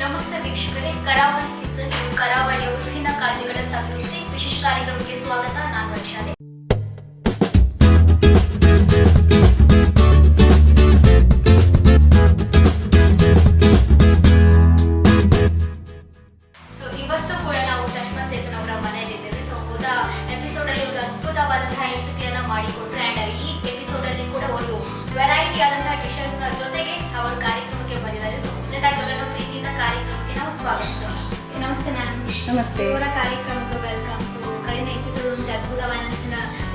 ನಮಸ್ತೆ ವೀಕ್ಷಕರೇ ಕರಾವಳಿ ಕಿಚನ್ ಇದು ಕರಾವಳಿಯ ವಿಭಿನ್ನ ಖಾದ್ಯಗಳ ಸಂಯೋಜಿಸಿ ವಿಶೇಷ ಕಾರ್ಯಕ್ರಮಕ್ಕೆ ಸ್ವಾಗತ. ನಾನು ವೈಶಾಲಿ ನಮಸ್ತೆ ಕಾರ್ಯಕ್ರಮಕ್ಕೆ ವೆಲ್ಕಮ್ ಸೊ ಕಡಿಮೆ ಎಪಿಸೋಡ್ ಒಂದು ಅದ್ಭುತವಾದ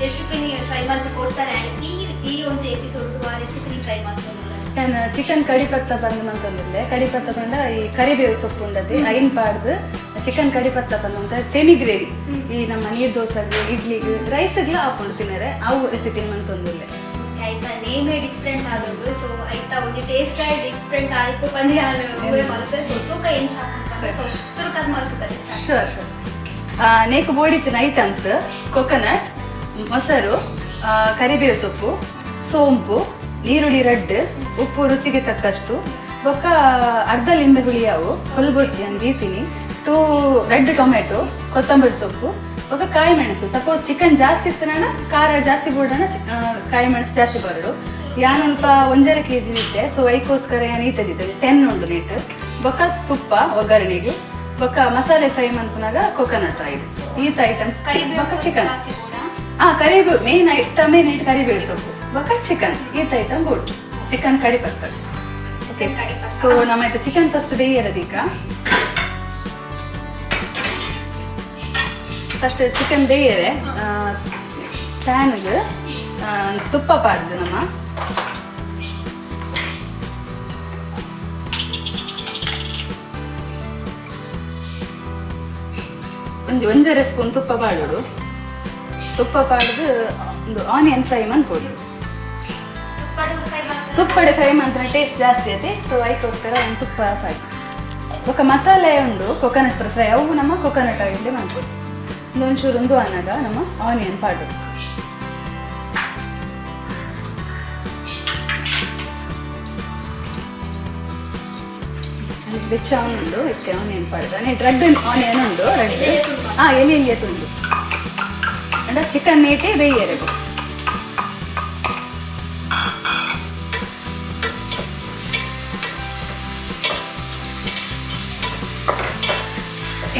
ರೆಸಿಪಿನಿ ಟ್ರೈ ಮಾಡ್ತಾ ಕೊಡ್ತಾರೆ. ಈ ಈ ಒಂದು ಎಪಿಸೋಡ್ ಆ ರೆಸಿಪಿನಿ ಟ್ರೈ ಮಾಡ್ತಾರೆ ನಾನು ಚಿಕನ್ ಕಡಿಪತ್ತ ಬಂದು ಮಂತಂದಿದ್ದೆ ಕಡಿಪತ್ತ ಬಂದ ಈ ಕರಿಬೇವು ಸೊಪ್ಪು ಉಂಡತಿ ಐನ್ ಪಾಡ್ದು. ಚಿಕನ್ ಕಡಿಪತ್ತ ಬಂದಂತ ಸೆಮಿ ಗ್ರೇವಿ ಈ ನಮ್ಮ ನೀರ್ ದೋಸೆಗೆ ಇಡ್ಲಿಗೆ ರೈಸ್ಗೆಲ್ಲ ಹಾಕೊಂಡು ತಿನ್ನಾರೆ ಅವು ರೆಸಿಪಿ ಮಂತೊಂದಿಲ್ಲ ಆಯ್ತಾ? ನೇಮೇ ಡಿಫ್ರೆಂಟ್ ಆದದ್ದು. ಸೊ ಆಯ್ತಾ? ಒಂದು ಟೇಸ್ಟ್ ಡಿಫ್ರೆಂಟ್ ಆಯ್ತು ಉವೆ ಮಲ್ಪೆ? ಸೊ ತೂಕ ಏನು ಸ್ಟಾರ್ಟ್ ಶೂರ್ ಶೂರ್ ನೇಕು ಬೋಡಿತ್ತಿನ ಐಟಮ್ಸ್ ಕೊಕೊನಟ್ ಮೊಸರು ಕರಿಬೇವು ಸೊಪ್ಪು, ಸೋಂಪು, ಈರುಳ್ಳಿ ರಡ್ ಉಪ್ಪು ರುಚಿಗೆ ತಕ್ಕಷ್ಟು, ಬೊಕ್ಕ ಅರ್ಧ ಲಿಂಬೆ ಹುಳಿಯಾವು ಫುಲ್ ಬುರ್ಜಿ ಅಂತ ಬೀತೀನಿ ಟೂ ರೆಡ್ ಟೊಮೆಟೊ ಕೊತ್ತಂಬರಿ ಸೊಪ್ಪು, ಬೊಕ್ಕ ಕಾಯಿ ಮೆಣಸು ಸಪೋಸ್ ಚಿಕನ್ ಜಾಸ್ತಿ ಇತ್ತನ ಖಾರ ಜಾಸ್ತಿ ಬೋಡಣ ಕಾಯಿ ಮೆಣಸು ಜಾಸ್ತಿ ಬರೋದು. ಯಾನೊಂದು ಒಂಜರ ಕೆ ಜಿ ಇದ್ದೆ ಸೊ ಐಕೋಸ್ಕರ ಏನು ಟೆನ್ ಉಂಡು ನೀಟ್ ಬೊಕ್ಕ ತುಪ್ಪ ಒಗ್ಗರಣೆಗೆ ಬೊಕ್ಕ ಮಸಾಲೆ ಫ್ರೈ ಮನ್ಪುನಾಗ ಕೊಕೊನಟ್ ಆಯಿಲ್ ಈತ ಐಟಮ್ಸ್ ಬೊಕ್ಕ ಚಿಕನ್ ಹಾ ಕರಿಬೇವು ಮೇನ್ ಐಟಮ್ ಮೇನ್ ಐಟ್ ಕರಿಬೇವು ಸೊಪ್ಪು ಬೊಕ್ಕ ಚಿಕನ್ ಈತ ಐಟಮ್ ಬೋಟ್ ಚಿಕನ್ ಕಡಿ ಬರ್ತದೆ. ಸೊ ನಮ್ಮ ಆಯ್ತು ಚಿಕನ್ ಫಸ್ಟ್ ಬೇಯರದೀಗ ಫಸ್ಟ್ ಚಿಕನ್ ಬೇಯರೆ ಪ್ಯಾನ್ಗೆ ತುಪ್ಪ ಪಾಡ್ದು ನಮ್ಮ ಒಂಜಿ ಒಂದೂವರೆ ಸ್ಪೂನ್ ತುಪ್ಪ ಪಾಡುಡು ತುಪ್ಪ ಪಾಡ್ದು ಒಂದು ಆನಿಯನ್ ಫ್ರೈ ಮಾಡ್ಕೊಡು ತುಪ್ಪಡು ಫ್ರೈ ಮಾಡಿದ್ರೆ ಟೇಸ್ಟ್ ಜಾಸ್ತಿ ಐತೆ ಸೊ ಅದಕ್ಕೋಸ್ಕರ ಒಂದು ತುಪ್ಪ ಫ್ರೈ ఒక ಮಸಾಲೆ ಉಂಡು ಕೊಕೊನಟ್ ಫ್ರೈ ಅವು ನಮ್ಮ ಕೊಕೊನಟ್ ಆಯಿಲ್ ಮಾಡ್ಬೋದು ಒಂಚೂರು ಒಂದು ಅನ್ನದ ನಮ್ಮ ಆನಿಯನ್ ಪಾಡು ಬೆಚ್ಚ ಉಂಡು ಇದಕ್ಕೆ ಆನಿಯನ್ ಪಾಡು ನೆಟ್ ರೆಡ್ ಆನಿಯನ್ ಉಂಡು ರೆಡ್ ಎಲೆ ತುಂಡು. ಹಾಂ ಎಲೆ ಎಲೆ ತುಂಡು ಅಂಡ ಚಿಕನ್ ನೀಟಿ ಬೇಯರೆಗು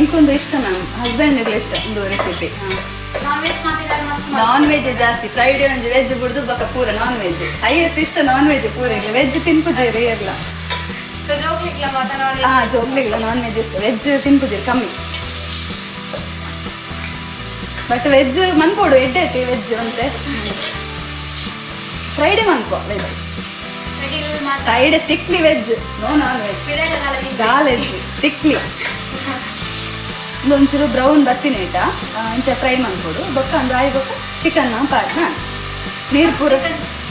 ಇಂಕೊಂದು ಇಷ್ಟ ಮ್ಯಾಮ್ ಹಸ್ಬೆಂಡ್ಗೆ ಇಷ್ಟ ಒಂದು ರೆಸಿಪಿ ನಾನ್ ವೆಜ್ ಮಾಡಿದ್ರೆ ಮಸ್ತ್ ನಾನ್ ವೆಜ್ ಜಾಸ್ತಿ ಫ್ರೈಡೆ ಒಂದು ವೆಜ್ ಬಿಡ್ದು ಬಕ್ಕ ಪೂರ ನಾನ್ ವೆಜ್ ಹೈಯೆಸ್ಟ್ ಇಷ್ಟ ನಾನ್ ವೆಜ್ ಪೂರ ಇಲ್ಲ ವೆಜ್ ತಿನ್ಪುಜೀರಿ ಇರಲ್ಲ ಸೊ ಜೋಕ್ಲಿಕ್ಲ ಮಾತನಾಡಿ ಹಾ ಜೋಗ್ಲಿಲ್ಲ ನಾನ್ ವೆಜ್ ಇಷ್ಟ ವೆಜ್ ತಿನ್ಪುಜೀರಿ ಕಮ್ಮಿ. ಬಟ್ ವೆಜ್ ಮನ್ಕೊಡು ಎಡ್ಡೆ ವೆಜ್ ಅಂತೆ ಫ್ರೈಡೆ ಮನ್ಕೋ ವೆಜ್ ರೆಡಿ ಮಾತಾಡಿ Friday strictly veg no non veg ಬಿಡಲ್ಲ ಕಾಲದಲ್ಲಿ ಗಾಲೆಜ್ ಸ್ಟಿಕ್ಲಿ ಒಂಚೂರು ಬ್ರೌನ್ ಬತ್ತಿನ ಇಟ್ಟ ಇಂಚ ಫ್ರೈ ಮಾಡ್ಕೊಡು ಬೊಕ್ಕ ಒಂದು ಆಯ್ ಬೊಕ್ಕ ಚಿಕನ್ ಪಾಡ್ ನಾನು ನೀರು ಪೂರ.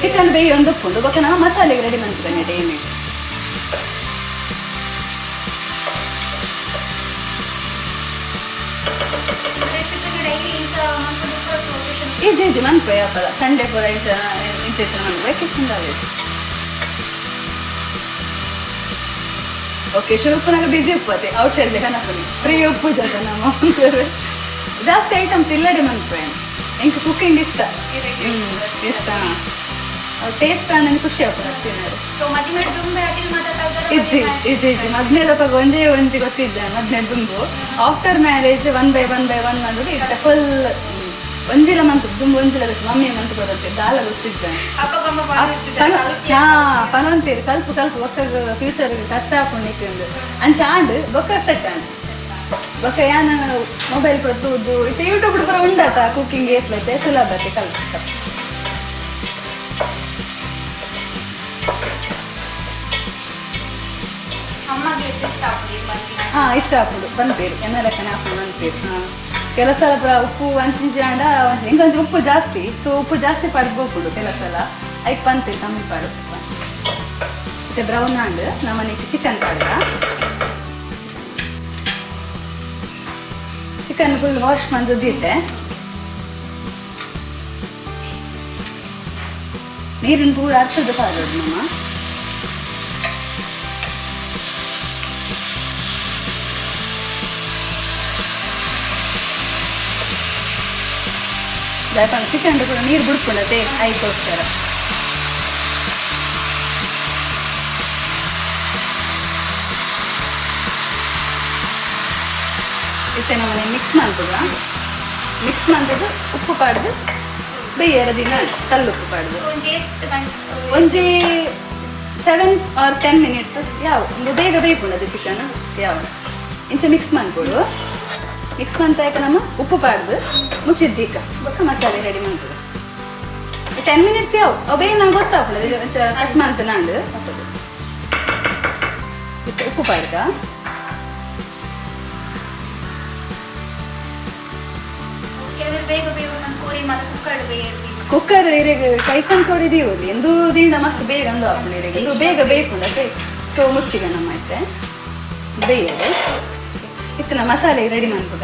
ಚಿಕನ್ ಬೇಯಿ ಒಂದು ಉಪ್ಪುಂಡು ಬೊಕ್ಕ ನಾವು ಮಸಾಲೆಗೆ ರೆಡಿ ಮಾಡ್ತೇನೆ ಡೈಲಿ. ರೆಸಿಪಿ ಡೈಲಿ ಇಂಚ ಮಂತ್ ಲೊಕೇಶನ್ ಈಜಿ ಈಜಿ ಮನ್ಪೆ ಯಾಪಲ್ಲ ಸಂಡೇ ಪೂರ ಇಂಚ ಇಂಚ ಇಂಚ ಮನ್ಪೆ ಕಿಶನ್ ಓಕೆ ಶುರುಪುನಾಗ ಬಿಸಿ ಉಪ್ಪತ್ತೆ ಔಟ್ ಸೈಡ್ ಕನಪನಿ ಫ್ರೀ ಉಪ್ಪು ಜೊತೆ ನಮ್ಮ ಜಾಸ್ತಿ ಐಟಮ್ಸ್ ಇಲ್ಲಡೆ ಮನ್ಪೆ ಎಂಕ್ ಕುಕಿಂಗ್ ಇಷ್ಟ ಹ್ಮ್, ಇಷ್ಟ ಟೇಸ್ಟ್ ನನಗೆ ಖುಷಿ ಆಗ್ತದೆ. ತಿನ್ನೋದು ತುಂಬಾ ಇಜ್ಜಿ ಇಜ್ಜಿ ಮದ್ನೆ ಲಪಗ ಒಂದೇ ಒಂಜಿ ಗೊತ್ತಿದ್ದೆ ಮದ್ನೆ ದುಂಬು after marriage one by one by one ಮಾಡಿ ಇಟ್ಟ ಫುಲ್ ಒಂಜಿಲ ಮಂತ್ ದುಂಬು ಒಂಜಿಲ ಬೇಕು ಮಮ್ಮಿ ಮಂತ್ ಬರುತ್ತೆ ದಾಲ ಗೊತ್ತಿದ್ದೆ. ಹಾ ಪನವಂತೀರಿ ಕಲ್ಪ ಕಲ್ಪ ಒಕ್ಕ ಫ್ಯೂಚರ್ ಕಷ್ಟ ಹಾಕೊಂಡಿಕ್ಕಿಂದು ಅಂಚ ಆಂಡ್ ಬೊಕ್ಕ ಸೆಟ್ ಆಂಡ್. ಬೊಕ್ಕ ಯಾನ ಮೊಬೈಲ್ ಕೊತ್ತುದು ಇತ್ತೆ. ಯೂಟ್ಯೂಬ್ ಪೂರ ಉಂಡಾತ ಕುಕಿಂಗ್ ಏತ್ಲೈತೆ ಸುಲಭತೆ ಕಲ್ಪ ಅಮ್ಮಗೆ ಎಷ್ಟು ಆಗ್ತದೆ ಬಂದಿನ ಹಾ, ಇಷ್ಟ ಹಾಕುದು ಬಂದ್ಪೇರು ಎನ್ನ ಲೆಕ್ಕನೆ ಹಾಕೊಂಡು ಬಂದ್ಪೇರು ಹಾ. ಕೆಲವು ಸಲ ಉಪ್ಪು ಅಂಚಿಂಚಾಂಡ ಹೆಂಗಂದ್ರೆ ಉಪ್ಪು ಜಾಸ್ತಿ. ಸೊ ಉಪ್ಪು ಜಾಸ್ತಿ ಪಡ್ಬೋಕುಡು ಕೆಲವು ಸಲ ಐಕ್ ಪಂತೆ ಕಮ್ಮಿ ಪಾಡು. ಮತ್ತೆ ಬ್ರೌನ್ ಆಂಡ್ ನಮ್ಮನೆಗೆ ಚಿಕನ್ ಪಾಡ. ಚಿಕನ್ ಫುಲ್ ವಾಶ್ ಮಂದಿದ್ದೆ ನೀರಿನ ಪೂರ ಅರ್ಥದ ಪಾಡೋದು ನಮ್ಮ. ದಯಪಂಡ ಚಿಕನ್ ಕೂಡ ನೀರು ಬಿಡ್ಕೊಂಡತೆ ಆಯ್ಕೋಸ್ಕರ. ಇತ್ತೆ ನಮ್ಮನೆ ಮಿಕ್ಸ್ ಮಾಡ್ತದ. ಮಿಕ್ಸ್ ಮಾಡ್ತದ ಉಪ್ಪು ಪಾಡ್ದು ಬೇಯರ ದಿನ ಕಲ್ಲು ಉಪ್ಪು ಪಾಡ್ದು. ಒಂಜಿ ಸೆವೆನ್ ಆರ್ ಟೆನ್ ಮಿನಿಟ್ಸ್ ಯಾವ? ಒಂದು ಬೇಗ ಅದು ಚಿಕನ್ ಯಾವ? ಇಂಚೆ ಮಿಕ್ಸ್ ಮಾಡ್ಕೊಡು ಮಿಕ್ಸ್ ಮಾಡ್ತಾಕ ನಮ್ಮ ಉಪ್ಪು ಪಾಡ್ದು ಮುಚ್ಚಿದ್ದೀಕ ಬೊಕ್ಕ ಮಸಾಲೆ ರೆಡಿ ಮಾಡ್ತದೆ ಟೆನ್ ಮಿನಿಟ್ಸ್ ಯಾವ ಅವೇ ನಂಗೆ ಗೊತ್ತಾಗ್ತದೆ ಇದು ಕಟ್ ಮಾಡ್ತ ನಾಂಡು ಉಪ್ಪು ಕೋರಿ ಮತ್ತೆ ಕುಕ್ಕರ್ ಇರಿಗೆ ಕೈಸನ್ ಕೊರಿದೀವಲ್ಲಿ ಎಂದು ದಿಂಡ ಮಸ್ತ್ ಬೇಗ ಅಂದು ಹಾಕೊಂಡು ಇರಿಗೆ ಇದು ಬೇಗ ಬೇಕು ಅದೇ ಸೊ ಮುಚ್ಚಿಗೆ ನಮ್ಮ ಐತೆ ಬೇಯದು ಇತ್ತನ ಮಸಾಲೆ ರೆಡಿ ಮಾಡ್ಬೋದ?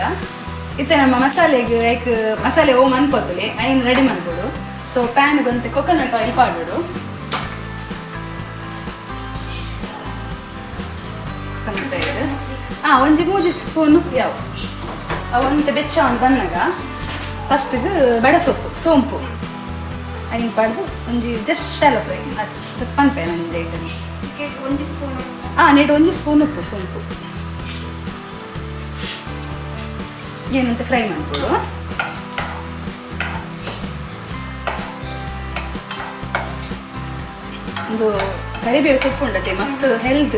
ಇತ್ತ ನಮ್ಮ ಮಸಾಲೆಗೆ ಲೈಕ್ ಮಸಾಲೆ ಓಮ್ ಅನ್ಕೋತಲೆ ಐನ್ ರೆಡಿ ಮಾಡ್ಬೋದು. ಸೊ ಪ್ಯಾನ್ ಗಂತೆ ಕೊಕೊನಟ್ ಆಯಿಲ್ ಪಾಡೋಡು ಹಾಂ ಒಂಜಿ ಮೂಜಿ ಸ್ಪೂನು ಯಾವ ಅವಂತ ಬೆಚ್ಚ ಒಂದು ಬಂದಾಗ ಫಸ್ಟಿಗೆ ಬಡ ಸೊಪ್ಪು ಸೋಂಪು. ಐನ್ ಪಾಡ್ದು ಒಂಜಿ ಜಸ್ಟ್ ಶಾಲ ಫ್ರೈ ಅದು ಪಂತೆ ನನ್ನ ಡೇಟಲ್ಲಿ ಒಂಜಿ ಸ್ಪೂನ್ ಹಾಂ ನೆಟ್ ಒಂಜಿ ಸ್ಪೂನ್ ಉಪ್ಪು ಸೋಂಪು. ಏನಂತ ಫ್ರೈ ಮಾಡ್ಕೊಡು ಒಂದು ಕರಿಬೇವು ಸೊಪ್ಪು ಉಂಡತೆ ಮಸ್ತ್ ಹೆಲ್ತ್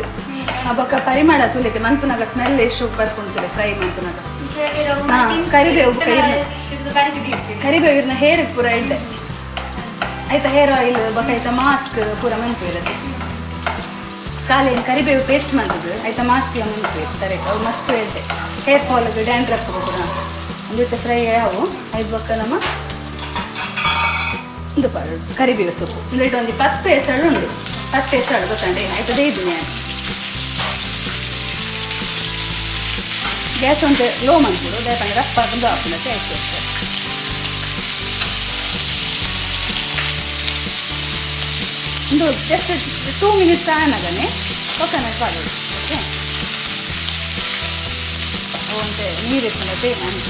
ಬೊಕ್ಕ ಪರಿಮಳ ತುಲಿತೆ ಮಂತುನಾಗ ಸ್ಮೆಲ್ ಎಷ್ಟು ಬರ್ಕೊಂಡ್ತದೆ ಫ್ರೈ ಮಂತುನಾಗ. ಕರಿಬೇವು. ಕರಿಬೇವು ಇರ್ನ ಹೇರ್ ಪೂರ ಎಡ್ಡೆ ಆಯ್ತಾ ಹೇರ್ ಆಯಿಲ್ ಬೊಕ ಆಯ್ತಾ ಮಾಸ್ಕ್ ಪೂರ ಮಂತು ಇರುತ್ತೆ. ಕಾಲೇನು ಕರಿಬೇವು ಪೇಸ್ಟ್ ಮಾಡೋದು ಆಯ್ತಾ ಮಾಸ್ಕ್ ಮುಂತು ಇರ್ತಾರೆ ಅವು ಮಸ್ತ್ ಎಡ್ಡೆ ಹೇರ್ ಫಾಲ್ಗೆ ಡ್ಯಾಂಡ್ರಫ್ ಕೂಡ. ಒಂದು ಜೊತೆ ಫ್ರೈ ಅವು ಐದು ಬೊಕ್ಕ ನಮ್ಮ ಇದು ಪಾಡು. ಕರಿಬೇವು ಸೊಪ್ಪು. ಅಂದ್ರೆ ಒಂದು ಪತ್ತು ಹೆಸರು ಉಂಡು ಪತ್ತು ಹೆಸರು ಗೊತ್ತಂಡೆ ಆಯ್ತದೇ ಇದ್ದೀನಿ ನಾನು ಗ್ಯಾಸ್ ಒಂದು ಲೋ ಮಾಡ್ಬಿಡು ಬೇಕಂದ್ರೆ ರಪ್ಪ ಬಂದು ಹಾಕೊಂಡತ್ತೆ ಆಯ್ತು. ಒಂದು ಜಸ್ಟ್ ಟೂ ಮಿನಿಟ್ಸ್ ಆನಗನೆ ಕೊಕೊನಟ್ ಪಾಡೋದು ಓಕೆ ಒಂದು ನೀರು ಇಟ್ಕೊಂಡತ್ತೆ ನಾನು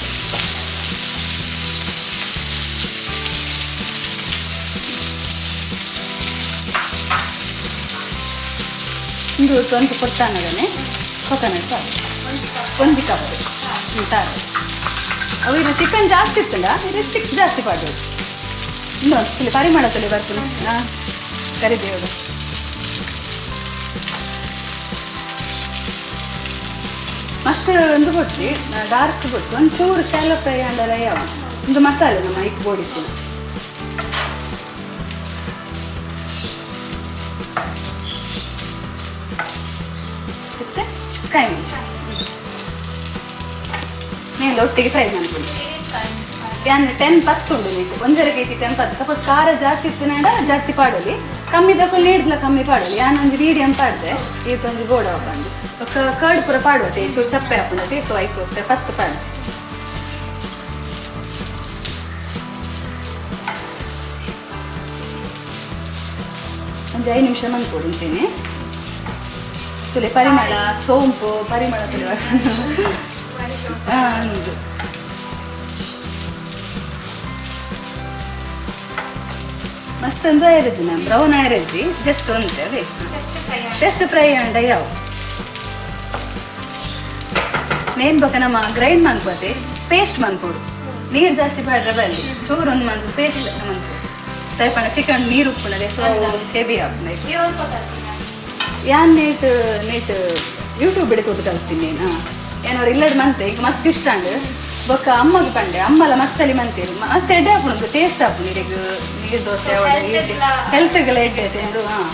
ಒಂದು ಸ್ವಂತ ಕೊಟ್ಟಾನಗನೆ ಕೊಕೊನಟ್ ಪಾಡು ಒಂದು ಕಪ್ ಅಂತಾರೆ ಅವು ಇದು ಚಿಕನ್ ಜಾಸ್ತಿ ಇತ್ತಲ್ಲ ಇದು ಚಿಕ್ಕ ಜಾಸ್ತಿ ಪಾಡು ಇನ್ನೊಂದು ಇಲ್ಲಿ ಪರಿಮಳ ತಲೆ ಬರ್ತೀನಿ ಹಾಂ. ಕರಿಬೇವು ಮಸ್ತ್ ಒಂದು ಬೊಟ್ಟಿ ಡಾರ್ಕ್ ಬೊಟ್ಟು ಒಂಚೂರು ಶಾಲ ಫ್ರೈ ಅಂಡಲ್ಲ ಯಾವ? ಒಂದು ಮಸಾಲೆ, ನಮ್ಮ ಇಕ್ ಬೋಡಿತ್ತು ಮತ್ತೆ ಕಾಯಿ ಮೆಣಸು ಮೇಲೆ ಒಟ್ಟಿಗೆ ಫ್ರೈ ಮಾಡ್ಕೊಂಡು ಯಾನ್ ಟೆನ್ ಪತ್ತು ಉಂಡು ನೀವು ಒಂದರೆ ಕೆ ಜಿ ಟೆನ್ ಪತ್ತು. ಸಪೋಸ್ ಖಾರ ಜಾಸ್ತಿ ಇತ್ತು ಜಾಸ್ತಿ ಪಾಡೋಲಿ. ಕಮ್ಮಿ ತಕೊಂಡು ಇಡ್ಲ ಕಮ್ಮಿ ಪಾಡಲಿ ಯಾನೊಂದು ಮೀಡಿಯಂ ಪಾಡ್ದೆ ಇದೊಂದು ಗೋಡ ಬಂದು. ಕರ್ಡ್ ಪೂರ ಪಾಡುತ್ತೆ ಚೂರು ಚಪ್ಪೆ ಹಾಕೊಂಡತಿ ಸೊ ಐಕೋಸ್ತೆ ಪತ್ತು ಪಾಡು. ಒಂದು ಐದು ನಿಮಿಷ ಮಂದ್ಕೊಡು ಮುಂಚೆನೆ. ತುಲೆ ಪರಿಮಳ ಸೋಂಪು ಪರಿಮಳ ತುಲೆ. ಹಾಂ ಇದು ಮಸ್ತ್ ಒಂದು ಆಯ್ರಜ್ಜಿ ಮ್ಯಾಮ್ ಬ್ರೌನ್ ಆಯ್ರಜ್ಜಿ ಜಸ್ಟ್ ಒಂದು ಬೇಕು ಜಸ್ಟ್ ಫ್ರೈ ಅಂಡ ಯಾವ ಮೇನ್ ಬೊಕ ನಮ್ಮ ಗ್ರೈಂಡ್ ಮಾಡ್ಕೋತೆ ಪೇಸ್ಟ್ ಮಾಡ್ಕೊಡು. ನೀರು ಜಾಸ್ತಿ ಬಾಡ್ರೆ ಬರಲಿ ಚೂರು ಒಂದು ಮಂದು ಪೇಸ್ಟ್ ಮಂದು ತೈಪಣ ಚಿಕನ್ ನೀರು ಉಪ್ಪುನದೆ ಸೊ ಹೆವಿ ಹಾಕ್ನ ಯಾನ್ ನೇಟ್ ನೇಟ್ ಯೂಟ್ಯೂಬ್ ಹಿಡ್ಕೋದು ಕಲ್ತೀನಿ ನೀನು. ಏನೋರು ಇಲ್ಲಡ್ ಮಂತೆ ಈಗ ಮಸ್ತ್ ಇಷ್ಟ ಅಂಡ್ ಬೊಕ್ಕ ಅಮ್ಮಗೆ ಪಂಡೆ ಅಮ್ಮಲ ಮಸ್ತಲಿ ಮಂತೇರಿ. ಮತ್ತೆ ಎಡ್ಡೆ ಹಾಕೊಂಡು ಟೇಸ್ಟ್ ಹಾಕು ನೀರಿಗೆ ನೀರು ದೋಸೆ ಹೆಲ್ತ್ಗೆಲ್ಲ ಎಡ್ಡೆ ಹಾಂ.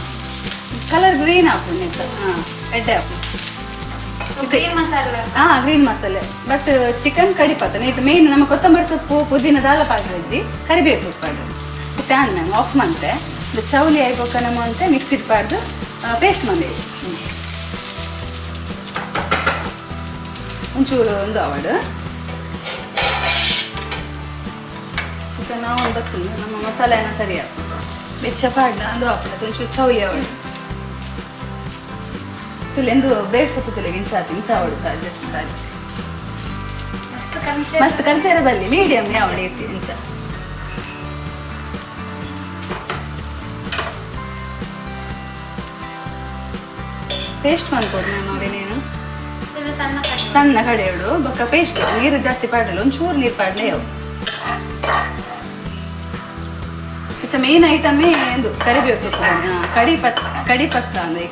ಕಲರ್ ಗ್ರೀನ್ ಹಾಕು ನಿಂತ ಹಾಂ ಎಡ್ಡೆ ಹಾಕು ಗ್ರೀನ್ ಮಸಾಲ. ಹಾಂ ಗ್ರೀನ್ ಮಸಾಲೆ. ಬಟ್ ಚಿಕನ್ ಕಡಿ ಕಡಿಪತ್ತ ಇದು ಮೇನ್ ನಮ್ಮ ಕೊತ್ತಂಬರಿ ಸೊಪ್ಪು ಪುದೀನ ದಾಲ ಪಾಕ್ರಜ್ಜಿ ಕರಿಬೇವು ಸೊಪ್ಪು ಅದು ಟ್ಯಾನ್ ಮ್ಯಾಮ್ ಆಫ್ ಮಂತೆ ಇದು ಚೌಲಿ ಆಯ್ಬೋಕ ನಮ್ಮ ಅಂತ ಮಿಕ್ಸ್ ಪಾಡ್ದು ಪೇಸ್ಟ್ ಮಂದೆ ಒಂಚೂರು ಒಂದು ಅವಡು ಮಸ್ತ್ ನಾವು ಗೊತ್ತಿಲ್ಲ ನಮ್ಮ ಮಸಾಲೆನ ಸರಿಯಾದ ಬೆಚ್ಚ ಪಾಡ್ನ ಅಂದು ಹಾಕ್ಲತ್ತು ಒಂಚೂರು ಚೌಯ್ಯ ಅವಳು ತುಲೆಂದು ಬೇಡ್ಸಕ್ಕೆ ತುಲೆಗೆ ಇಂಚ ಆತು ಇಂಚ ಅವಳು ಅಡ್ಜಸ್ಟ್ ಮಾಡಿ ಮಸ್ತ್ ಕಲ್ಚರ್ ಬಲ್ಲಿ ಮೀಡಿಯಂ ಯಾವಳು ಐತಿ ಇಂಚ ಪೇಸ್ಟ್ ಮಾಡ್ಕೊಡು ನಾನು ನೋಡಿ ಸಣ್ಣ ಕಡೆ ಕಡೆಯಳು ಬೊಕ್ಕ ಪೇಸ್ಟ್ ನೀರು ಜಾಸ್ತಿ ಪಾಡಲ್ಲ ಒಂಚೂರು ನೀರು ಪಾಡಲೇ ಅವು ಇತ್ತ ಮೇನ್ ಐಟಮೇ ಇದು ಕರಿಬೇವು ಸೊಪ್ಪು ಕಡಿ. ಪತ್ ಕಡಿ ಪತ್ತ ಅಂದ್ರೆ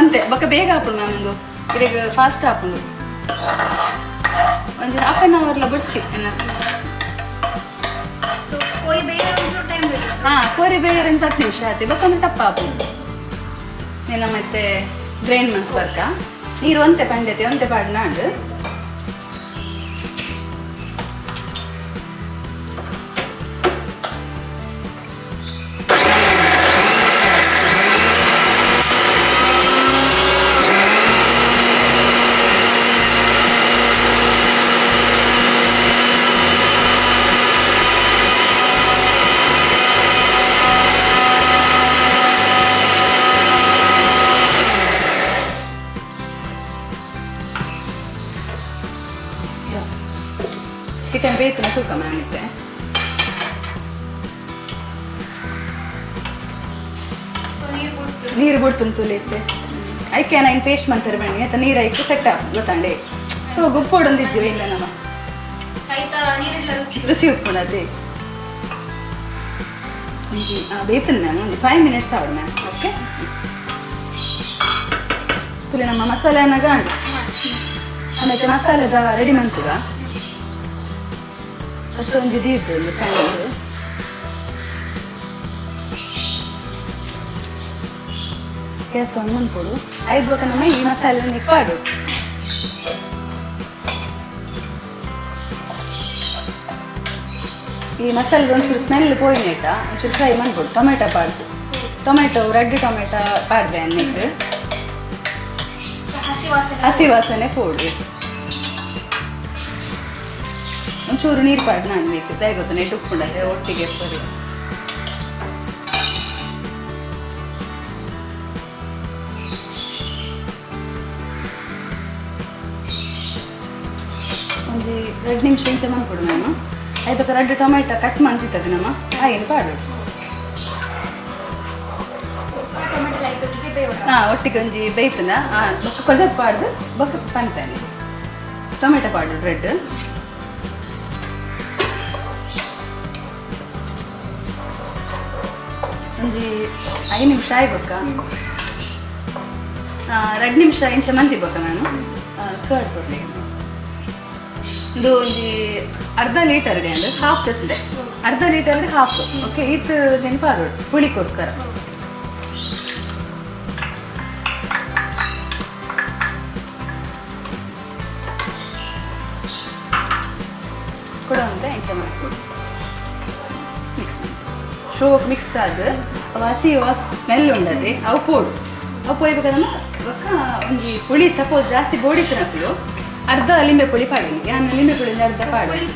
ಅಂತೆ ಬೊಕ್ಕ ಬೇಗ ಹಾಪುಡು ಮ್ಯಾಮ್ ಒಂದು. ಇದಾಗ ಫಾಸ್ಟ್ ಹಾಪುಡು ಒಂದು. ಹಾಫ್ ಆನ್ ಅವರ್ಲ ಬುಡ್ಚಿ ಸೊ ಹಾ ಕೋರಿ ಬೇರೆ ಒಂದು ಹತ್ತು ನಿಮಿಷ ಆಯ್ತು. ಬೊಕ್ಕೊಂದು ಟಪ್ಪ ಹಾಪುಡು ನಿನ್ನ ಮತ್ತೆ ಗ್ರೈಂಡ್ ಮಂತ್ ಬರ್ಕ ನೀರು ಒಂತೆ ಪಂಡೈತೆ ಒಂತೆ ಪಾಡು ಸೊ ನೀರು ಬಿಟ್ಟು ನೀರು ಐಕೆ ಐಕೆ ನೈನ್ ಪೇಸ್ಟ್ ಮಾಡ್ತಾರೆ ಬನ್ನಿ ಆಯ್ತಾ? ನೀರು ಐಕೆ ಸೆಟ್ ಗೊತ್ತಾಂಡೆ ಸೊ ಗುಪ್ಪೊಡೊಂದಿಜ್ಜು ಇಲ್ಲ ನಮ್ಮ ರುಚಿ? ರುಚಿ ಬೇತನ್ ಮ್ಯಾಮ್ ಒಂದು ಫೈವ್ ಮಿನಿಟ್ಸ್ ಆವ್ ಮ್ಯಾಮ್ ಓಕೆ ತುಲಿ ನಮ್ಮ ಮಸಾಲೆ ಗಾಂಡು ಆಮೇಲೆ ಮಸಾಲೆದ ರೆಡಿ ಮಾಡ್ತೀಗ ಅಷ್ಟೊಂದು ಇದು ಇದ್ದು ಒಂದು ಸಣ್ಣದು ಗ್ಯಾಸ್ ಆನ್ ಮಾಡ್ಕೊಡು ಐದು ಬೇಕಾ ನಮ್ಮ ಈ ಮಸಾಲೆ ನಿಪ್ಪಾಡು ಈ ಮಸಾಲೆ ಒಂಚೂರು ಸ್ಮೆಲ್ ಪೋಯಿನೇಟ ಒಂಚೂರು ಫ್ರೈ ಮಾಡ್ಕೊಡು ಟೊಮೆಟೊ ಪಾಡ್ದು ಟೊಮೆಟೊ ರೆಡ್ ಟೊಮೆಟೊ ಪಾಡ್ದೆ ಅನ್ನಿಟ್ಟು ಹಸಿ ವಾಸನೆ ಹಸಿ ವಾಸನೆ ಪೋಡು ಒಂಚೂರು ನೀರು ಪಾಡು ಅನ್ಬೇಕು. ಬೇಕು ತಲೆ ಗೊತ್ತ ನೆಟ್ಟು ಉಪ್ಪುಂಡದೆ ಒಟ್ಟಿಗೆ ಸರಿ. ಒಂಜಿ ಎರಡು ನಿಮಿಷ ಇಂಚ ಮಾಡ್ಕೊಡು ನಾನು. ಆಯ್ತು ಎರಡು ಟೊಮೆಟೊ ಕಟ್ ಮಾಡ್ತಿರ್ತದೆ ನಮ್ಮ. ಏನು ಪಾಡು. ಹಾಂ ಒಟ್ಟಿಗೆ ಒಂಜಿ ಬೇಯ್ತದ. ಹಾಂ ಬೊಕ್ಕ ಕೊಜತ್ ಪಾಡ್ದು. ಬೊಕ್ಕ ಪಂತಾನೆ ಟೊಮೆಟೊ ಪಾಡು ರೆಡ್ ಒಂಜಿ ಐದು ನಿಮಿಷ ಆಯ್ಬೊಕ್ಕ ಎರಡು ನಿಮಿಷ ಇಂಚ ಮಂದಿ ಬೊಕ್ಕ ನಾನು? ಕರ್ಡ್ ಕೊಡ್ಲಿ ಇದು ಒಂಜಿ ಅರ್ಧ ಲೀಟರ್ ಅಂದ್ರೆ ಹಾಫ್ ತೆತ್ತದೆ ಅರ್ಧ ಲೀಟರ್ ಅಂದ್ರೆ ಹಾಫ್ ಓಕೆ ಈತ್ ನೆನಪಾರು ಹುಳಿಗೋಸ್ಕರ. ಶೋ ಮಿಕ್ಸ್ ಆದ ವಾಸಿ ಸ್ಮೆಲ್ ಉಂಡದೆ ಅವು ಪೋಡು ಅವು ಪೋಯ್ಬೇಕಾದ್ರೆ ಒಕ್ಕ ಒಂಜಿ ಪುಳಿ ಸಪೋಸ್ ಜಾಸ್ತಿ ಬೋಡಿತ್ತಿನಪ್ಪಲು ಅರ್ಧ ಲಿಂಬೆ ಪುಳಿ ಪಾಡಿನಿ ನಾನು ಲಿಂಬೆ ಪುಳಿ ಅರ್ಧ ಪಾಡು ಪುಳಿ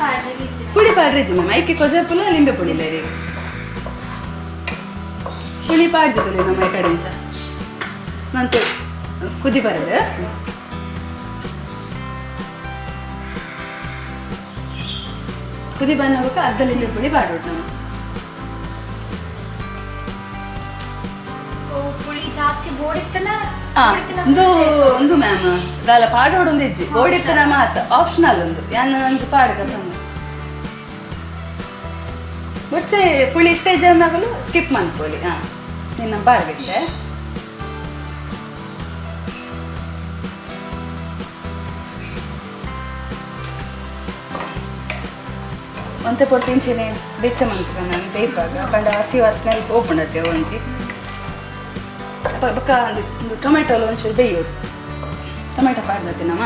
ಪುಳಿ ಪಾಡ್ರಿಜಿ ಮ್ಯಾಮ್ ಐಕೆ ಕೊಜ ಪುಲ ಲಿಂಬೆ ಪುಳಿ ರೀ ಪುಳಿ ಪಾಡ್ದಿದ್ದು ನಮ್ಮ ಈ ಕಡೆಂಚ ನಂತು ಕುದಿ ಬರದು ಕುದಿ ಬಂದಾಗ ಅರ್ಧ ಲಿಂಬೆ ಪುಳಿ ನಾವು ಜಾಸ್ತಿ ಬೋಡಿತ್ತನ ಒಂದು ಒಂದು ಮ್ಯಾಮ್ ದಾಲ ಪಾಡೋಡು ಒಂದು ಇಜ್ಜಿ ಓಡಿತ್ತನ ಮಾತ ಆಪ್ಷನಲ್ ಒಂದು. ಯಾನ ಒಂದು ಪಾಡ್ಗ ಬಂದು ಬುಡ್ಚೆ ಪುಳಿ ಸ್ಟೇಜ್ ಅನ್ನಾಗಲು ಸ್ಕಿಪ್ ಮಾಡ್ಕೊಳ್ಳಿ. ಹಾ ನಿನ್ನ ಪಾಡ್ಬಿಟ್ಟೆ ಒಂತೆ ಪೊಟ್ಟು ಇಂಚಿನೆ ಬೆಚ್ಚ ಮಂತ್ರ ನಾನು ಬೇಯ್ಪಾಗ ಪಂಡ ಹಸಿ ವಾಸನೆ ಓಪಣತೆ ಒಂಜಿ. ಬ- ಬೊಕ್ಕ ಒಂದು ಒಂದು ಟೊಮೆಟೊಲು ಒಂಚೂರು ಬೇಯೋಡು ಟೊಮೆಟೊ ಪಾಡ್ದತ್ತೆ ನಮ್ಮ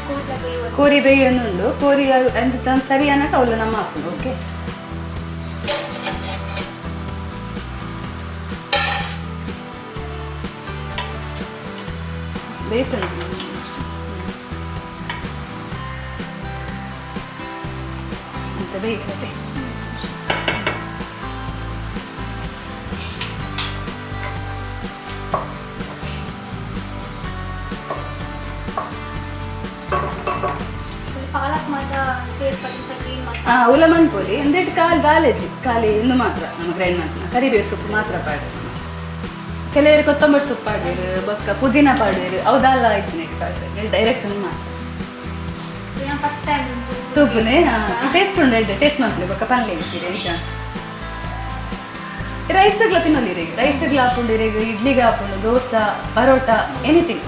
ಕೂದಲ ಬೇಯೋದು ಕೋರಿ ಬೇಯೋನುಂಡು ಕೋರಿ ಎಂತ ತಂದು ಸರಿ ಅನ್ನಕ್ಕೆ ಅವಳು ನಮ್ಮ ಹಾಕೊಂಡು ಓಕೆ ಬೇಯ್ತದೆ ಇಡದೆ ಇಡದೆ ಉಲಮನ್ ಪೋಲಿ ಅಂದೇಟ್ ಕಾಲು ಬಾಲೇಜಿ ಖಾಲಿ ಇನ್ನು ಮಾತ್ರ ನಮ್ಮ ಗ್ರೈಂಡ್ ಮಾಡ್ತಾನೆ ಕರಿಬೇವು ಸೊಪ್ಪು ಮಾತ್ರ ಪಾಡಿರು ಕೆಲವರು ಕೊತ್ತಂಬರಿ ಸೊಪ್ಪು ಪಾಡಿರು ಬೊಕ್ಕ ಪುದೀನ ಪಾಡಿರು ಅವದಲ್ಲ ಆಯ್ತು ನೆಟ್ ಪಾಡಿರು ಡೈರೆಕ್ಟ್ ಮಾತ್ರ. ಫಸ್ಟ್ ಟೈಮ್ ತೂಪುನೇ? ಟೇಸ್ಟ್ ಉಂಡು ಎಡ್ಡೆ ಟೇಸ್ಟ್ ಮಾಡ್ಲಿ ಬೊಕ್ಕ ಪನ್ಲೆ ಇರ್ತೀರಿ ಎಂಚ ರೈಸ್ ತಿನ್ನೋಲಿ ರೈಸ್ಗ್ಲ ಹಾಕೊಂಡಿರಿ ಇಡ್ಲಿಗೆ ಹಾಕೊಂಡು ದೋಸೆ ಪರೋಟ ಎನಿಥಿಂಗ್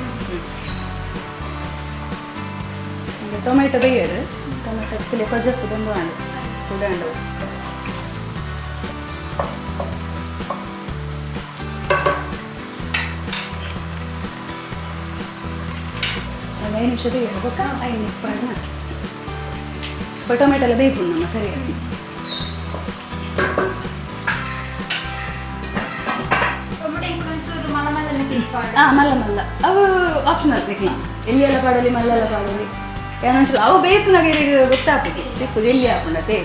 ಟೊಮೆಟೊ ಬೇಯರು ಟೊಮೆಟೊ ಕುಲೆ ಕೊಜಪ್ಪು ಬಂದು ಆಂಡು ಒಂದು ಐದು ನಿಮಿಷದ ಬೊಕ್ಕ ಐದು ನಿಮಿಷ. ಟೊಮೆಟೊ ಎಲ್ಲ ಬೇಕು ನಮ್ಮ ಸರಿಯಾಗಿ. ಟೊಮೆಟೊ ಇಂಕೊಂಚೂರು ಮಲ ಮಲ್ಲನೆ ಪೀಸ್ ಪಾಡು. ಆ ಮಲ್ಲ ಮಲ್ಲ. ಅವು ಆಪ್ಷನಲ್ ನಿಕ್ಲ ಎಲ್ಲಿ ಎಲ್ಲ ಪಾಡಲಿ ಮಲ್ಲೆಲ್ಲ ಪಾಡಲಿ. ಏನೊಂಚೂರು ಅವು ಬೇಯ್ತು ನಗೆ ಗೊತ್ತಾಪುಜಿ ಸಿಕ್ಕುದು ಎಲ್ಲಿ ಹಾಕೊಂಡತೆ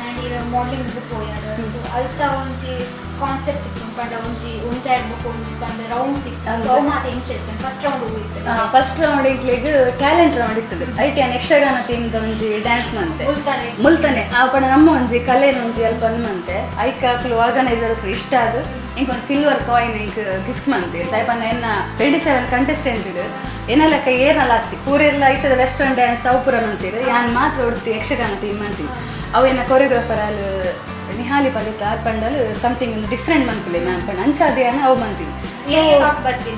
ನಾಡೀರ ಮಾಡಲಿಂಗ್ ಬುಕ್ ಹೋಯಾರ ಸೊ ಅಲ್ತ ಒಂಜಿ ಕಾನ್ಸೆಪ್ಟ್ ಇತ್ತು ಪಂಡ ಒಂಜಿ ಒಂಜ ಇರ್ಬೇಕು ಒಂಜಿ ಬಂದ ರೌಂಡ್ ಸಿಕ್ತ. ಸೊ ಮಾತೆ ಮಾತ ಇಂಚ ಫಸ್ಟ್ ರೌಂಡ್ ಹೋಗಿರ್ತೇನೆ ಫಸ್ಟ್ ರೌಂಡ್ ಇಕ್ಲಿಗೆ ಟ್ಯಾಲೆಂಟ್ ರೌಂಡ್ ಇರ್ತದೆ ಐಟಿ ಅನ್ ಯಕ್ಷಗಾನ ಥೀಮ್ದ ಒಂಜಿ ಡ್ಯಾನ್ಸ್ ಮಂತೆ. ಮುಲ್ತಾನೆ. ಮುಲ್ತಾನೆ. ಆ ಪಡ ನಮ್ಮ ಒಂಜಿ ಕಲೆನ ಒಂಜಿ ಅಲ್ಪ ಮಂತೆ. ಐಕ್ ಹಾಕಲು ಆರ್ಗನೈಸರ್ ಇಷ್ಟ ಅದು. ಇಂಕ ಒಂದು ಸಿಲ್ವರ್ ಕಾಯಿನ್ ಈಗ ಗಿಫ್ಟ್ ಮಂತೆ. ದಯಪಂದ ಎನ್ನ ಟ್ವೆಂಟಿ ಸೆವೆನ್ ಕಂಟೆಸ್ಟೆಂಟ್ ಇಡು ಲೆಕ್ಕ ಏನಲ್ಲ ಆಗ್ತಿ ಪೂರೆಲ್ಲ ಐತದ ವೆಸ್ಟರ್ನ್ ಡ್ಯಾನ್ಸ್ ಅವು ಪೂರ ಮಂತೀರು ಯಾನ್ ಮಾತ್ರ ಉಡ್ತಿ ಯಕ್ಷಗಾನ ಥೀಮ್ ಮಂತಿ ಅವು ಏನ ಕೊರಿಯೋಗ್ರಾಫರ್ ಅಲ್ಲಿ ನಿಹಾಲಿ ಪಂಡಿತ ಆರ್ಪಂಡಲ್ ಸಮಥಿಂಗ್ ಒಂದು ಡಿಫ್ರೆಂಟ್ ಮಂತ್ಲಿ ನಾನು ಪಂಡ ಅನ್ನ ಅವು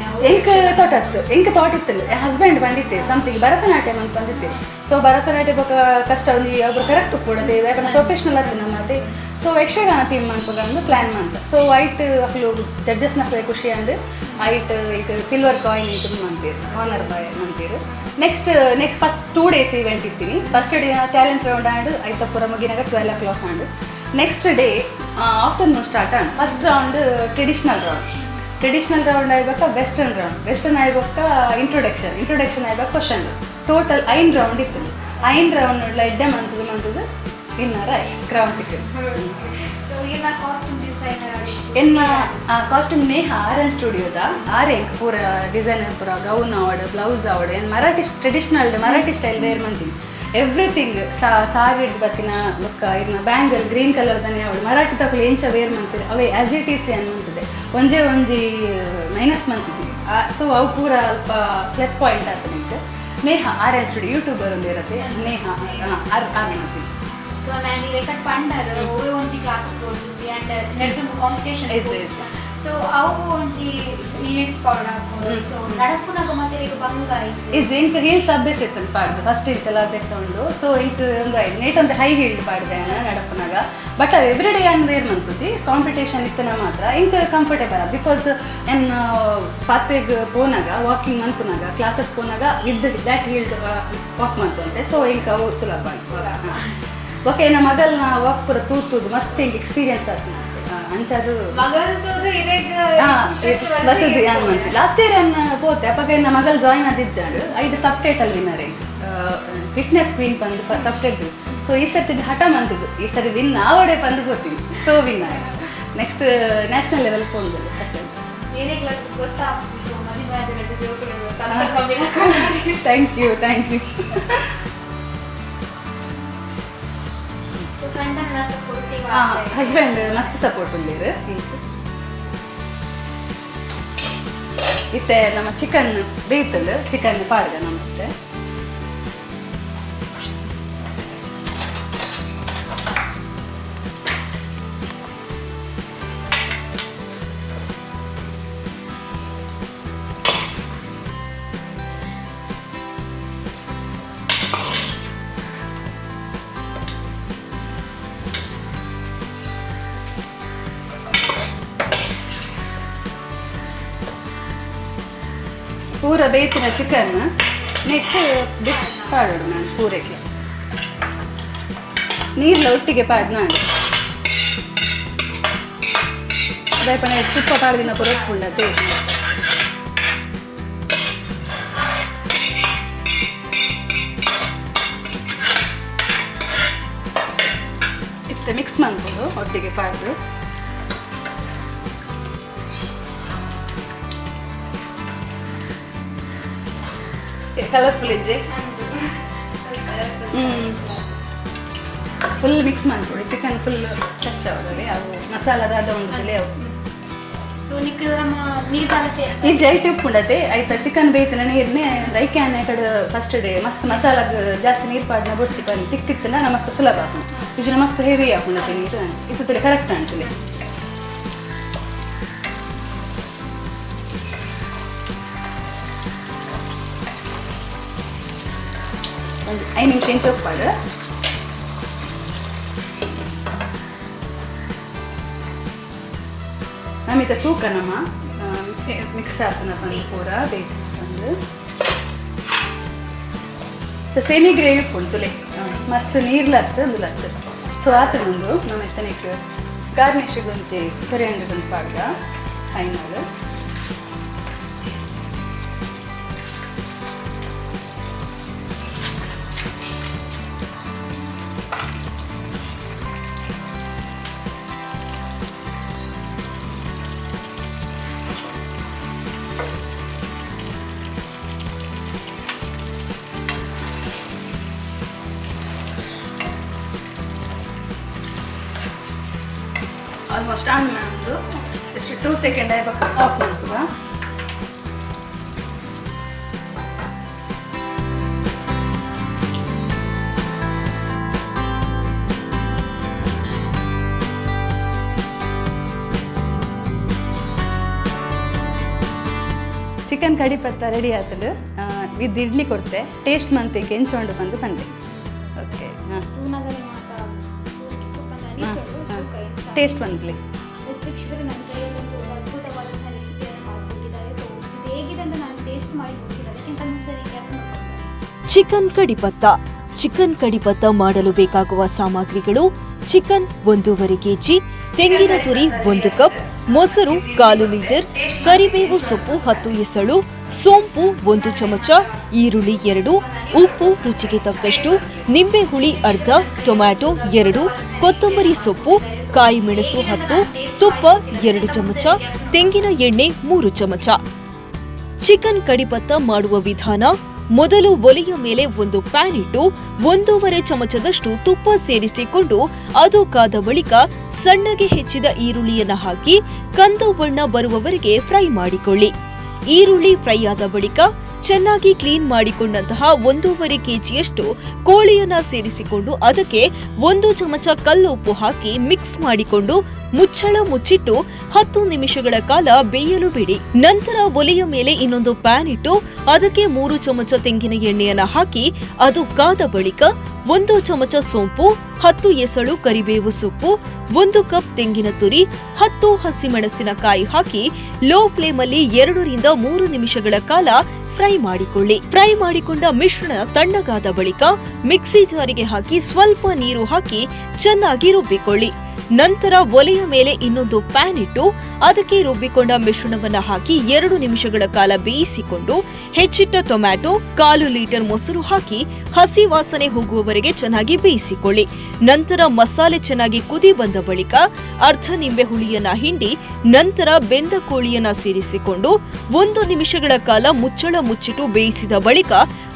ನಾವು ಎಂಕ ಥಾಟ್ ಆಯ್ತು ಎಂಕ ಥಾಟ್ ಇತ್ತಲ್ಲ ಹಸ್ಬೆಂಡ್ ಬಂದಿತ್ತೆ ಸಮಥಿಂಗ್ ಭರತನಾಟ್ಯ ಅಂತ ಬಂದಿತ್ತೆ ಸೊ ಭರತನಾಟ್ಯ ಬೊಕ ಕಷ್ಟ ಒಂದು ಒಬ್ಬರು ಕರೆಕ್ಟ್ ಕೊಡದೆ ಯಾಕಂದ್ರೆ ಪ್ರೊಫೆಷನಲ್ ಆಯ್ತು ನಮ್ಮ ಮತ್ತೆ ಸೊ ಯಕ್ಷಗಾನ ಥೀಮ್ ಮಾಡ್ಕೊಂಡು ಪ್ಲಾನ್ ಮಂತ ಸೊ ವೈಟ್ ಅಕ್ಲು ಜಡ್ಜಸ್ ನಕ್ಲೆ ಖುಷಿ ಆಂಡ್ ಐಟ್ ಈಗ ಸಿಲ್ವರ್ ಕಾಯಿನ್ ಇದು ಮಂತೀರು ಆನರ್ ಬಾಯ್ ಮಂತೀರು next next first two days event ಇರ್ತೀನಿ. First day talent round and ಐತ ಪುರ ಮುಗಿನಾಗ twelve o'clock and next day afternoon start and first round traditional round traditional round ಆಗಬೇಕ western round western ಆಗಬೇಕ introduction introduction ಆಯ್ಬೇಕು question total ಐನ್ round ಇತ್ತು ಐನ್ round ನೋಡ್ಲ ಎಡ್ಡೆ ಮಂತದು ಮಂತದು ವಿನ್ನರ್ ಆಯ್ತು ಕ್ರೌನ್ ಕಾಸ್ಟ್ಯೂಮ್ ಎನ್ನ ಕಾಸ್ಟ್ಯೂಮ್ ನೇಹ ಆರ್ ಎನ್ ಸ್ಟುಡಿಯೋದ ಆರೆ ಪೂರ ಡಿಸೈನರ್ ಪೂರ ಗೌನ್ ಆವಡ್ ಬ್ಲೌಸ್ ಆವಡ್ ಏನು Marathi traditional Marathi style wear ಮಂತೀನಿ everything sari ಬತ್ತಿನ ಬೊಕ್ಕ ಇನ್ನ ಬ್ಯಾಂಗಲ್ ಗ್ರೀನ್ ಕಲರ್ ತಾನೇ ಅವಳು ಮರಾಠಿ ತಗೊಳ್ಳಿ ಎಂಚ ವೇರ್ ಮಾಡ್ತೀರಿ? ಅವೇ ಆಸ್ ಇಟ್ ಈಸ್ ಅನ್ನುವಂಥದ್ದೆ ಒಂಜೆ ಒಂಜಿ ಮೈನಸ್ ಮಂತಿದ್ವಿ. ಸೊ ಅವು ಪೂರ ಅಲ್ಪ ಪ್ಲಸ್ ಪಾಯಿಂಟ್ ಆಗ್ತದೆ ನಿಮಗೆ. Neha R S studio YouTuber ಒಂದು ಇರುತ್ತೆ. ನೇಹ ಆರ್ ಆರ್ ರೆಕಾರ್ಡ್ ಪಂಡರ್ ಒಂಜಿ ಕ್ಲಾಸ್ ಹೋಗಿ ಅಂಡ್ ನೆಡ್ದು ಕಾಂಪಿಟೇಷನ್ ಸೊ ಅವು So, ಪೌಡರ್ ಹಾಕೊಂಡು ಸೊ ನಡಪುನಾಗ ಮತ್ತೆ ಈಗ ಬಂಗ ಆಯ್ತು. ಇಂಕ ಹೀಲ್ಸ್ ಅಭ್ಯಾಸ ಇತ್ತು ಪಾಡ್ದು. ಫಸ್ಟ್ ಇಂಚ್ ಎಲ್ಲ ಅಭ್ಯಾಸ ಉಂಡು. ಸೊ ಇಂಟು ಒಂದು ನೇಟ್ ಒಂದು ಹೈ ಹೀಲ್ಡ್ ಪಾಡ್ದೆ ನಡಪನಾಗ ಬಟ್ ಅದು ಎವ್ರಿ ಡೇ ಏನು ವೇರ್ ಮನ್ಪುಜಿ ಕಾಂಪಿಟೇಷನ್ ಇತ್ತನ ಮಾತ್ರ. ಇಂಕ ಕಂಫರ್ಟೇಬಲ್ ಬಿಕಾಸ್ ಎನ್ ಪಾತ್ರೆಗೆ ಪೋನಾಗ ವಾಕಿಂಗ್ ಮನ್ಪುನಾಗ ಕ್ಲಾಸಸ್ ಪೋನಾಗ ವಿತ್ ದ್ಯಾಟ್ ಹೀಲ್ಡ್ ವಾಕ್ ಮಾಡ್ತಂತೆ ಸೊ ಇಂಕ ಅವು ಸುಲಭ ಓಕೆ ನಮ್ಮ ಮಗಲ್ನ ವಾಕ್ ಪೂರ ತೂತುದು. ಮಸ್ತ್ ಹಿಂಗೆ ಎಕ್ಸ್ಪೀರಿಯನ್ಸ್ ಆಗ್ತದೆ. ಅಂಚದು ಬರ್ತದೆ ಯಾನ್ ಮಂತ್ ಲಾಸ್ಟ್ ಇಯರ್ ಅನ್ನ ಪೋತೆ ಅಪ್ಪಾಗ ಮಗಳು ಜಾಯಿನ್ ಆದಿದ್ದಾಳು. ಐದು ಸಬ್ ಟೈಟಲ್ ವಿನ್ನರ್ ಫಿಟ್ನೆಸ್ ಕ್ವೀನ್ ಬಂದು ಸಬ್ ಟೈಟಲ್ ಸೊ ಈ ಸರ್ತಿ ಹಠ ಮಂತದ್ದು ಈ ಸರಿ ವಿನ್ ಆವಡೆ ಬಂದು ಬರ್ತೀನಿ so win next national level phone thank you thank you husband ಮಸ್ತ್ ಸಪೋರ್ಟ್ ಉಳ್ಳೇರು ಇತ್ತೆ ನಮ್ಮ ಚಿಕನ್ ಬೇಯ್ತಲ್ಲ ಚಿಕನ್ ಪಾಡ್ಗ ನಮ್ಮತ್ತೆ ಪೂರ ಬೇಯ್ತಿನ ಚಿಕನ್ ನೆಕ್ಸ್ಟ್ ಬಿಟ್ಟು ಪಾಡೋಡು ನಾನು ಪೂರಕ್ಕೆ ನೀರ್ಲ ಒಟ್ಟಿಗೆ ಪಾಡ್ ನಾನು ದಯಪಣ ತುಪ್ಪ ಪಾಡ್ದಿನ ಪೂರ ಉಪ್ಪುಂಡ ಇತ್ತೆ ಮಿಕ್ಸ್ ಮಾಡ್ಬೋದು, ಒಟ್ಟಿಗೆ ಪಾಡ್ದು. ಕಲರ್ಫುಲ್ ನಂದು ಫುಲ್ ಮಿಕ್ಸ್ ಮಾಡ್ಕೊಳ್ಳಿ ಚಿಕನ್ ಫುಲ್ ಟಚ್ ಆಗೋದ್ರಲ್ಲಿ ಅವು ಮಸಾಲದ ಅದ ಉಂಟಲ್ಲಿ ಅವು ಈ ಜೈ ಉಪ್ಪು ಉಂಡತೆ. ಆಯ್ತಾ? ಚಿಕನ್ ಬೇಯ್ತಿನ ನೀರ್ನೆ ದೈಕ್ಯಾನೆ ಕಡೆ ಫಸ್ಟ್ ಡೇ ಮಸ್ತ್ ಮಸಾಲಾಗ ಜಾಸ್ತಿ ನೀರು ಪಾಡ್ನ ಬುಡ್ಚಿ ಬಂದು ತಿಕ್ಕಿತ್ತನ ನಮಕ್ ಸುಲಭ ಆಪುಂಡು ಇಜುನ ಮಸ್ತ್ ಹೆವಿ ಆಪುಂಡತೆ ನೀರು ಇದು ಕರೆಕ್ಟ್ ಅಂಚಲೆ ಐದು ನಿಮಿಷ ಇಂಚ ಉಪ್ಪಾಡು ನಮಿತ ತೂಕ ನಮ್ಮ ಮಿಕ್ಸ್ ಆತನ ಬಂದು ಪೂರ ಬೇಕು ಬಂದು. ಸೇಮಿ ಗ್ರೇವಿ ಕೊಡ್ತುಲೆ ಮಸ್ತ್ ನೀರ್ಲತ್ತ ಅಂದುಲತ್ತ ಸೊ ಆತ ಮುಂದು ನಮ್ಮ ಗುಂಚಿ ಕರಿ ಅಂಡ್ ಪಾಡ್ಗ ಫೈನಲ್ ಎಷ್ಟು ಟೂ ಸೆಕೆಂಡ್ ಆಯ್ಬೇಕು ಆಫ್ ಮಾಡ್ತದ ಚಿಕನ್ ಕಡಿ ಪತ್ತ ರೆಡಿ ಆತದು ವಿದ್ ಇಡ್ಲಿ ಕೊಡ್ತೆ. ಟೇಸ್ಟ್ ಮಂತೆ ಕೆಂಚೊಂಡು ಬಂದು ಬಂದೆ. ಓಕೆ ಹಾಂ. ತೂನಗರೆ ಮಾತ ಟೇಸ್ಟ್ ಬಂದ್ಲಿ. ಚಿಕನ್ ಕಡಿಪತ್ತ ಚಿಕನ್ ಕಡಿಪತ್ತ ಮಾಡಲು ಬೇಕಾಗುವ ಸಾಮಗ್ರಿಗಳು ಚಿಕನ್ ಒಂದೂವರೆ ಕೆಜಿ, ತೆಂಗಿನ ತುರಿ ಒಂದು ಕಪ್, ಮೊಸರು ಕಾಲು ಲೀಟರ್, ಕರಿಬೇವು ಸೊಪ್ಪು ಹತ್ತು ಎಸಳು, ಸೋಂಪು ಒಂದು ಚಮಚ, ಈರುಳ್ಳಿ ಎರಡು, ಉಪ್ಪು ರುಚಿಗೆ ತಕ್ಕಷ್ಟು ನಿಂಬೆ ಹುಳಿ ಅರ್ಧ, ಟೊಮ್ಯಾಟೊ ಎರಡು, ಕೊತ್ತಂಬರಿ ಸೊಪ್ಪು ಕಾಯಿ ಮೆಣಸು ಹತ್ತು, ತುಪ್ಪ ಎರಡು ಚಮಚ, ತೆಂಗಿನ ಎಣ್ಣೆ ಮೂರು ಚಮಚ. ಚಿಕನ್ ಕಡಿಪತ್ತ ಮಾಡುವ ವಿಧಾನ ಮೊದಲು ಒಲೆಯ ಮೇಲೆ ಒಂದು ಪ್ಯಾನ್ ಇಟ್ಟು ಒಂದೂವರೆ ಚಮಚದಷ್ಟು ತುಪ್ಪ ಸೇರಿಸಿಕೊಂಡು ಅದು ಕಾದ ಬಳಿಕ ಸಣ್ಣಗೆ ಹೆಚ್ಚಿದ ಈರುಳ್ಳಿಯನ್ನು ಹಾಕಿ ಕಂದು ಬಣ್ಣ ಬರುವವರೆಗೆ ಫ್ರೈ ಮಾಡಿಕೊಳ್ಳಿ. ಈರುಳ್ಳಿ ಫ್ರೈ ಆದ ಬಳಿಕ ಚೆನ್ನಾಗಿ ಕ್ಲೀನ್ ಮಾಡಿಕೊಂಡಂತಹ ಒಂದೂವರೆ ಕೆಜಿಯಷ್ಟು ಕೋಳಿಯನ್ನ ಸೇರಿಸಿಕೊಂಡು ಅದಕ್ಕೆ ಒಂದು ಚಮಚ ಕಲ್ಲುಪ್ಪು ಹಾಕಿ ಮಿಕ್ಸ್ ಮಾಡಿಕೊಂಡು ಮುಚ್ಚಳ ಮುಚ್ಚಿಟ್ಟು ಹತ್ತು ನಿಮಿಷಗಳ ಕಾಲ ಬೇಯಲು ಬಿಡಿ. ನಂತರ ಒಲೆಯ ಮೇಲೆ ಇನ್ನೊಂದು ಪ್ಯಾನ್ ಇಟ್ಟು ಅದಕ್ಕೆ ಮೂರು ಚಮಚ ತೆಂಗಿನ ಎಣ್ಣೆಯನ್ನ ಹಾಕಿ ಅದು ಕಾದ ಬಳಿಕ ಒಂದು ಚಮಚ ಸೋಂಪು, ಹತ್ತು ಎಸಳು ಕರಿಬೇವು ಸೊಪ್ಪು, ಒಂದು ಕಪ್ ತೆಂಗಿನ ತುರಿ, ಹತ್ತು ಹಸಿಮೆಣಸಿನಕಾಯಿ ಹಾಕಿ ಲೋ ಫ್ಲೇಮಲ್ಲಿ ಎರಡರಿಂದ ಮೂರು ನಿಮಿಷಗಳ ಕಾಲ ಫ್ರೈ ಮಾಡಿಕೊಳ್ಳಿ. ಫ್ರೈ ಮಾಡಿಕೊಂಡ ಮಿಶ್ರಣ ತಣ್ಣಗಾದ ಬಳಿಕ ಮಿಕ್ಸಿ ಜಾರಿಗೆ ಹಾಕಿ ಸ್ವಲ್ಪ ನೀರು ಹಾಕಿ ಚೆನ್ನಾಗಿ ರುಬ್ಬಿಕೊಳ್ಳಿ. ನಂತರ ಒಲೆಯ ಮೇಲೆ ಇನ್ನೊಂದು ಪ್ಯಾನ್ ಇಟ್ಟು ಅದಕ್ಕೆ ರುಬ್ಬಿಕೊಂಡ ಮಿಶ್ರಣವನ್ನ ಹಾಕಿ ಎರಡು ನಿಮಿಷಗಳ ಕಾಲ ಬೇಯಿಸಿಕೊಂಡು ಹೆಚ್ಚಿಟ್ಟ ಟೊಮ್ಯಾಟೊ, ಕಾಲು ಲೀಟರ್ ಮೊಸರು ಹಾಕಿ ಹಸಿ ವಾಸನೆ ಹೋಗುವವರೆಗೆ ಚೆನ್ನಾಗಿ ಬೇಯಿಸಿಕೊಳ್ಳಿ. ನಂತರ ಮಸಾಲೆ ಚೆನ್ನಾಗಿ ಕುದಿ ಬಂದ ಬಳಿಕ ಅರ್ಧ ನಿಂಬೆ ಹುಳಿಯನ್ನ ಹಿಂಡಿ, ನಂತರ ಬೆಂದ ಕೋಳಿಯನ್ನ ಸೇರಿಸಿಕೊಂಡು ಒಂದು ನಿಮಿಷಗಳ ಕಾಲ ಮುಚ್ಚಳ ಮುಚ್ಚಿಟ್ಟು ಬೇಯಿಸಿದ ಬಳಿಕ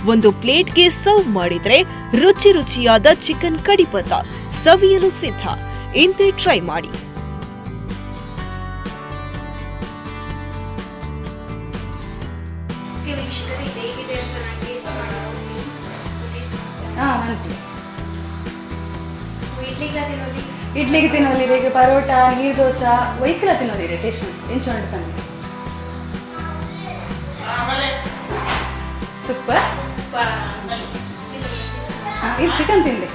ಒಂದು ಪ್ಲೇಟ್ಗೆ ಸರ್ವ್ ಮಾಡಿದರೆ ರುಚಿ ರುಚಿಯಾದ ಚಿಕನ್ ಕಡಿಪತ ಸವಿಯಲು ಸಿದ್ಧ. ಇಂತೆ ಟ್ರೈ ಮಾಡಿ. ಟೇಸ್ಟ್ ಟೇಸ್ಟ್ ಇಡ್ಲಿಗೆ ತಿನ್ನೋಲಿ ಈಗ ಪರೋಟ ನೀರು ದೋಸೆ ವೈಕಲ ತಿನ್ನೋದಿರಿ ಟೇಸ್ಟ್ ಮಾಡಿ. ಎಂಚು ಬಂದು ಸೂಪರ್. ಹಾಂ ಇದು ಚಿಕನ್ ತಿನ್ಲಿ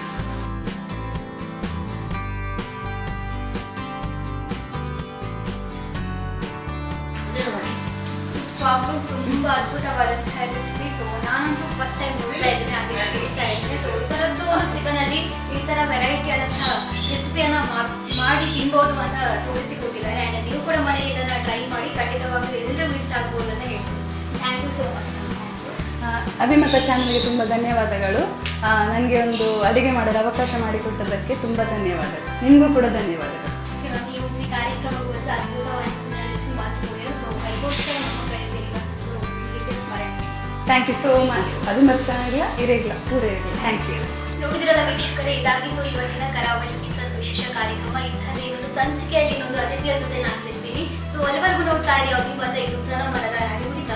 ಪಾಪು ತುಂಬಾ ಅದ್ಭುತವಾದಂತಹ ರೆಸಿಪಿ ಸೊ ನಾನಂತೂ ಫಸ್ಟ್ ಟೈಮ್ ನೋಡ್ತಾ ಇದ್ದೀನಿ. ಹಾಗೆ ಕೇಳ್ತಾ ಇದ್ದೀನಿ. ಸೊ ಈ ಥರದ್ದು ಚಿಕನಲ್ಲಿ ಈ ಥರ ವೆರೈಟಿ ಆದಂತಹ ರೆಸಿಪಿಯನ್ನು ಮಾಡಿ ತಿನ್ಬೋದು ಅಂತ ತೋರಿಸಿಕೊಟ್ಟಿದ್ದಾರೆ. ಆ್ಯಂಡ್ ನೀವು ಕೂಡ ಮಾಡಿ ಇದನ್ನು ಟ್ರೈ ಮಾಡಿ ಖಂಡಿತವಾಗ್ಲೂ ಎಲ್ಲರಿಗೂ ಇಷ್ಟ ಆಗ್ಬೋದು ಅಂತ ಹೇಳ್ತೀನಿ. ಥ್ಯಾಂಕ್ ಯು ಸೋ ಮಚ್ ಅಭಿಮತ ಚಾನಲ್ಗೆ ತುಂಬ ಧನ್ಯವಾದಗಳು. ನನಗೆ ಒಂದು ಅಡುಗೆ ಮಾಡಲು ಅವಕಾಶ ಮಾಡಿಕೊಟ್ಟದಕ್ಕೆ ತುಂಬ ಧನ್ಯವಾದಗಳು. ನಿಮಗೂ ಕೂಡ ಧನ್ಯವಾದಗಳು. ಕಾರ್ಯಕ್ರಮಕ್ಕೂ ಒಂದು ಥ್ಯಾಂಕ್ ಯು ಸೋ ಮಚ್ ಅದು ಅಭಿಮತ ಚಾನಲ್ಗೆ ಇರಲಿಲ್ಲ ಪೂರ ಇರಲಿಲ್ಲ ಥ್ಯಾಂಕ್ ಯು ನೋಡಿದ್ರಲ್ಲ ವೀಕ್ಷಕರೇ ಇದಾಗಿತ್ತು ಇವತ್ತಿನ ಕರಾವಳಿ ಕಿಚನ್ ವಿಶೇಷ ಕಾರ್ಯಕ್ರಮ. ಇಂಥದ್ದೇ ಇನ್ನೊಂದು ಸಂಚಿಕೆಯಲ್ಲಿ ಇನ್ನೊಂದು ಅತಿಥಿಯ ಜೊತೆ ನಾನು ಸಿಗ್ತೀನಿ ಸೊ ಅಲ್ಲಿವರೆಗೂ ನೋಡ್ತಾ ಇರಿ, ಅಭಿಮತ ಇದು ಜನ ಮನದ ರಾಣಿ ಉಳಿತ